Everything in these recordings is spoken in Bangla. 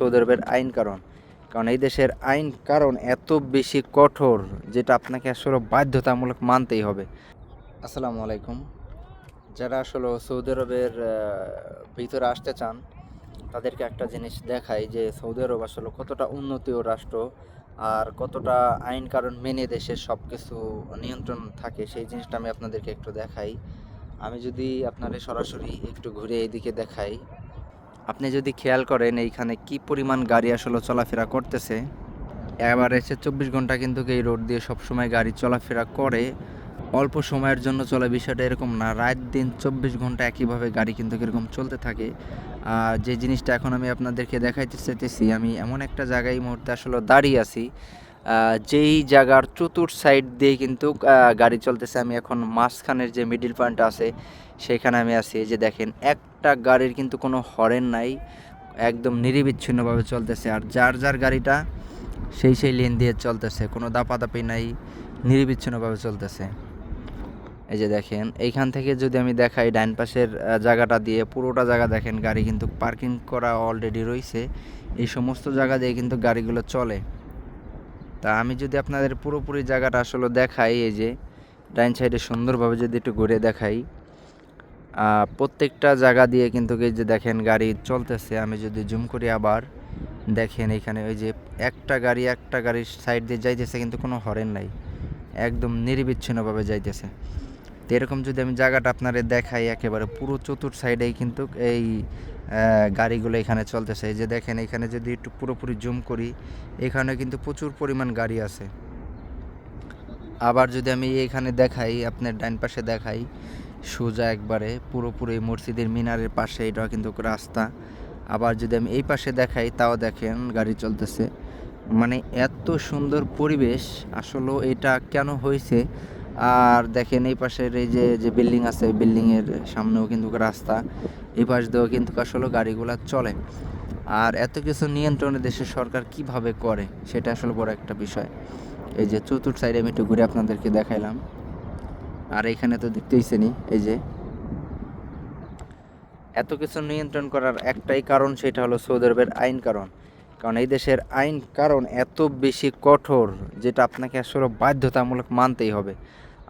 সৌদি আরবের আইন কারণ। কারণ এই দেশের আইন কারণ এত বেশি কঠোর যেটা আপনাকে আসলে বাধ্যতামূলক মানতেই হবে। আসসালামু আলাইকুম। যারা আসলে সৌদি আরবের ভিতরে আসতে চান, তাদেরকে একটা জিনিস দেখাই যে সৌদি আরব আসলে কতটা উন্নতি ও রাষ্ট্র আর কতটা আইন কারণ মেনে দেশের সব কিছু নিয়ন্ত্রণ থাকে, সেই জিনিসটা আমি আপনাদেরকে একটু দেখাই। আমি যদি আপনারা সরাসরি একটু ঘুরে এইদিকে দেখাই। আপনি যদি খেয়াল করেন এইখানে কি পরিমাণ গাড়ি আসলে চলাফেরা করতেছে? এবার এসে চব্বিশ ঘণ্টা কিন্তু এই রোড দিয়ে সবসময় গাড়ি চলাফেরা করে। অল্প সময়ের জন্য চলে বিষয়টা এরকম না। রাত দিন চব্বিশ ঘণ্টা একইভাবে গাড়ি কিন্তু এরকম চলতে থাকে। আর যে জিনিসটা এখন আমি আপনাদেরকে দেখাইতে চাইতেছি, আমি এমন একটা জায়গায় মুহূর্তে আসলে দাঁড়িয়ে আছি যেই জায়গার চতুর সাইড দিয়ে কিন্তু গাড়ি চলতেছে, আমি এখন মাঝখানের যে মিডিল পয়েন্ট আছে, সেখানে আমি আছি। যে দেখেন, একটা গাড়ির কিন্তু কোনো হরেন নাই, একদম নিরিবিচ্ছিন্নভাবে চলতেছে। আর যার যার গাড়িটা, সেই সেই লেন দিয়ে চলতেছে, কোনো দাপাদাপি নাই, নিরিবিচ্ছিন্নভাবে চলতেছে। এই যে দেখেন, এইখান থেকে যদি আমি দেখাই ডাইন পাশের জায়গাটা দিয়ে, পুরোটা জায়গা দেখেন, গাড়ি কিন্তু পার্কিং করা অলরেডি রয়েছে এই সমস্ত জায়গা দিয়ে কিন্তু গাড়িগুলো চলে। তা আমি যদি আপনাদের পুরোপুরি জায়গাটা আসলে দেখাই, এই যে ডাইন সাইডে সুন্দরভাবে যদি একটু ঘুরে দেখাই প্রত্যেকটা জায়গা দিয়ে কিন্তু এই যে দেখেন গাড়ি চলতেছে। আমি যদি জুম করি আবার, দেখেন এখানে ওই যে একটা গাড়ি একটা গাড়ির সাইড দিয়ে যাইতেছে কিন্তু কোনো হরেন নাই, একদম নির্বিচ্ছিন্নভাবে যাইতেছে। তো এরকম যদি আমি জায়গাটা আপনাদের দেখাই, একেবারে পুরো চতুর সাইডেই কিন্তু এই গাড়িগুলো এখানে চলতেছে। এই যে দেখেন, এখানে যদি একটু পুরোপুরি জুম করি, এখানে কিন্তু প্রচুর পরিমাণ গাড়ি আছে। আবার যদি আমি এখানে দেখাই, আপনার ডান পাশে দেখাই, সোজা একবারে পুরোপুরি মসজিদের মিনারের পাশে এটা কিন্তু রাস্তা। আবার যদি আমি এই পাশে দেখাই, তাও দেখেন গাড়ি চলতেছে। মানে এত সুন্দর পরিবেশ আসলে এটা কেন হয়েছে? আর দেখেন এই পাশের এই যে যে বিল্ডিং আছে বিল্ডিংয়ের সামনেও কিন্তু রাস্তা। এই পাশ দিয়েও কিন্তু আসলে গাড়িগুলো চলে। আর এত কিছু নিয়ন্ত্রণে দেশের সরকার কীভাবে করে, সেটা আসলে বড় একটা বিষয়। এই যে চতুর্থ সাইডে আমি একটু ঘুরে আপনাদেরকে দেখাইলাম। আর এখানে তো দেখতেইছেনি এই যে। এত কিছু নিয়ন্ত্রণ করার একটাই কারণ সেটা হলো সৌদি আরবের আইন কারণ। কারণ এই দেশের আইন কারণ এত বেশি কঠোর, যেটা আপনাকে আসলে বাধ্যতামূলক মানতেই হবে।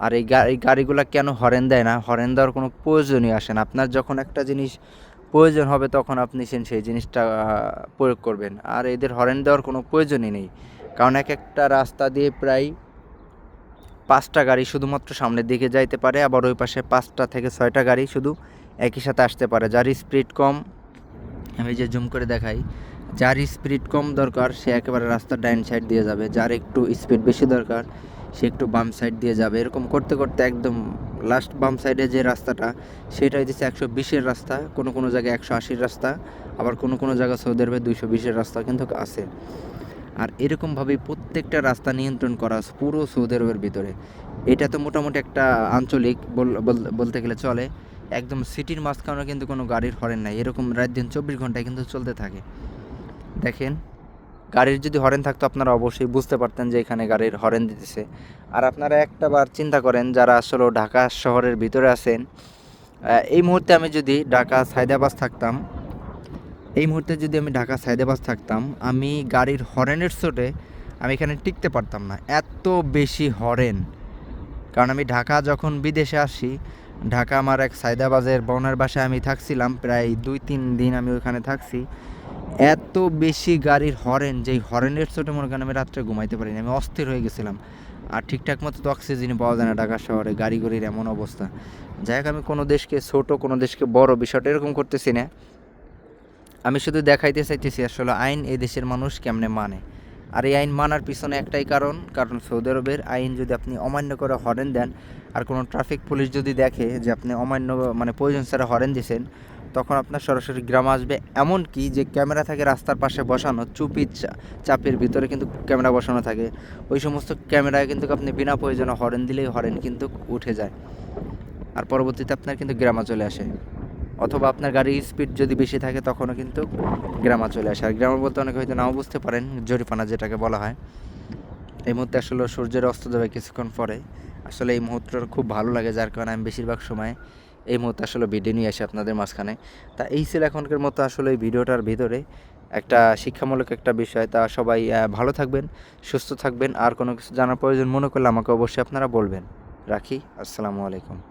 আর এই গা- এই গাড়িগুলো কেন হরেন দেয় না? হরেন দেওয়ার কোনো প্রয়োজনই আসে না। আপনার যখন একটা জিনিস প্রয়োজন হবে, তখন আপনি সেন সেই জিনিসটা প্রয়োগ করবেন। আর এদের হরেন দেওয়ার কোনো প্রয়োজনই নেই। কারণ এক একটা রাস্তা দিয়ে প্রায় পাঁচটা গাড়ি শুধুমাত্র সামনের দিকে যাইতে পারে, আবার ওই পাশে পাঁচটা থেকে ছয়টা গাড়ি শুধু একই সাথে আসতে পারে। যার স্পিড কম, আমি যে জুম করে দেখাই, যার স্পিড কম দরকার, সে একেবারে রাস্তার ডাইন সাইড দিয়ে যাবে। যার একটু স্পিড বেশি দরকার সে একটু বাম সাইড দিয়ে যাবে। এরকম করতে করতে একদম লাস্ট বাম সাইডে যে রাস্তাটা, সেটা হচ্ছে একশো বিশের রাস্তা, কোনো কোনো জায়গায় একশো আশির রাস্তা, আবার কোনো কোনো জায়গা সৌদি আরবে দুইশো বিশের রাস্তা কিন্তু আছে। আর এরকমভাবেই প্রত্যেকটা রাস্তা নিয়ন্ত্রণ করা পুরো সৌদি আরবের ভিতরে। এটা তো মোটামুটি একটা আঞ্চলিক বল- বল- বলতে গেলে চলে। একদম সিটির মাঝখানে কিন্তু কোনো গাড়ির হরেন নাই। এরকম রাত দিন চব্বিশ ঘন্টায় কিন্তু চলতে থাকে। দেখেন গাড়ির যদি হরেন থাকতো, আপনারা অবশ্যই বুঝতে পারতেন যে এখানে গাড়ির হরেন দিতেছে। আর আপনারা একটা বার চিন্তা করেন, যারা আসলে ঢাকা শহরের ভিতরে আছেন এই মুহূর্তে আমি যদি ঢাকা সাইদাবাস থাকতাম, এই মুহূর্তে যদি আমি ঢাকা সাইদাবাস থাকতাম, আমি গাড়ির হরেনের চোটে আমি এখানে টিকতে পারতাম না। এত বেশি হরেন। কারণ আমি ঢাকা যখন বিদেশে আসি, ঢাকা আমার এক সাইদাবাজের বোনের বাসায় আমি থাকছিলাম, প্রায় দুই তিন দিন আমি ওখানে থাকছি। এত বেশি গাড়ির হরেন যেই হরেনের চোটে মনে করেন আমি রাত্রে ঘুমাইতে পারিনি, আমি অস্থির হয়ে গেছিলাম। আর ঠিকঠাক মতো তো অক্সিজেন পাওয়া যায় না ঢাকা শহরে, গাড়ি গড়ির এমন অবস্থা। যাই হোক আমি কোনো দেশকে ছোট, কোনো দেশকে বড় বিষয়টা এরকম করতেছি না। আমি শুধু দেখাইতে চাইতেছি আসলে আইন এই দেশের মানুষ কেমনে মানে। আর এই আইন মানার পিছনে একটাই কারণ কারণ সৌদি আরবের আইন যদি আপনি অমান্য করে হরেন দেন, আর কোনো ট্রাফিক পুলিশ যদি দেখে যে আপনি অমান্য মানে প্রয়োজন ছাড়া হরেন দিছেন তখন আপনার সরাসরি গ্রাম আসবে। এমন কি যে ক্যামেরা থাকে রাস্তার পাশে বসানো, চুপি চাপের ভিতরে কিন্তু ক্যামেরা বসানো থাকে। ওই সমস্ত ক্যামেরায় কিন্তু আপনি বিনা প্রয়োজনে হরেন দিলেই হরেন কিন্তু উঠে যায়। আর পরবর্তীতে আপনার কিন্তু গ্রামা চলে আসে। অথবা আপনার গাড়ির স্পিড যদি বেশি থাকে তখনও কিন্তু গ্রামা চলে আসে। আর গ্রামা বলতে অনেকে হয়তো নাও বুঝতে পারেন, জরিপানা যেটাকে বলা হয়। এই মুহূর্তে আসলে সূর্যের অস্ত যাবে কিছুক্ষণ পরে। আসলে এই মুহূর্তটা খুব ভালো লাগে, যার কারণে আমি বেশিরভাগ সময় এই মুহূর্তে আসলে ভিডিও নিয়ে আসি আপনাদের মাঝখানে। তা এই ছিল এখনকার মতো আসলে এই ভিডিওটার ভিতরে। একটা শিক্ষামূলক একটা বিষয়। তা সবাই ভালো থাকবেন, সুস্থ থাকবেন। আর কোনো কিছু জানার প্রয়োজন মনে করলে আমাকে অবশ্যই আপনারা বলবেন। রাখি। আসসালামু আলাইকুম।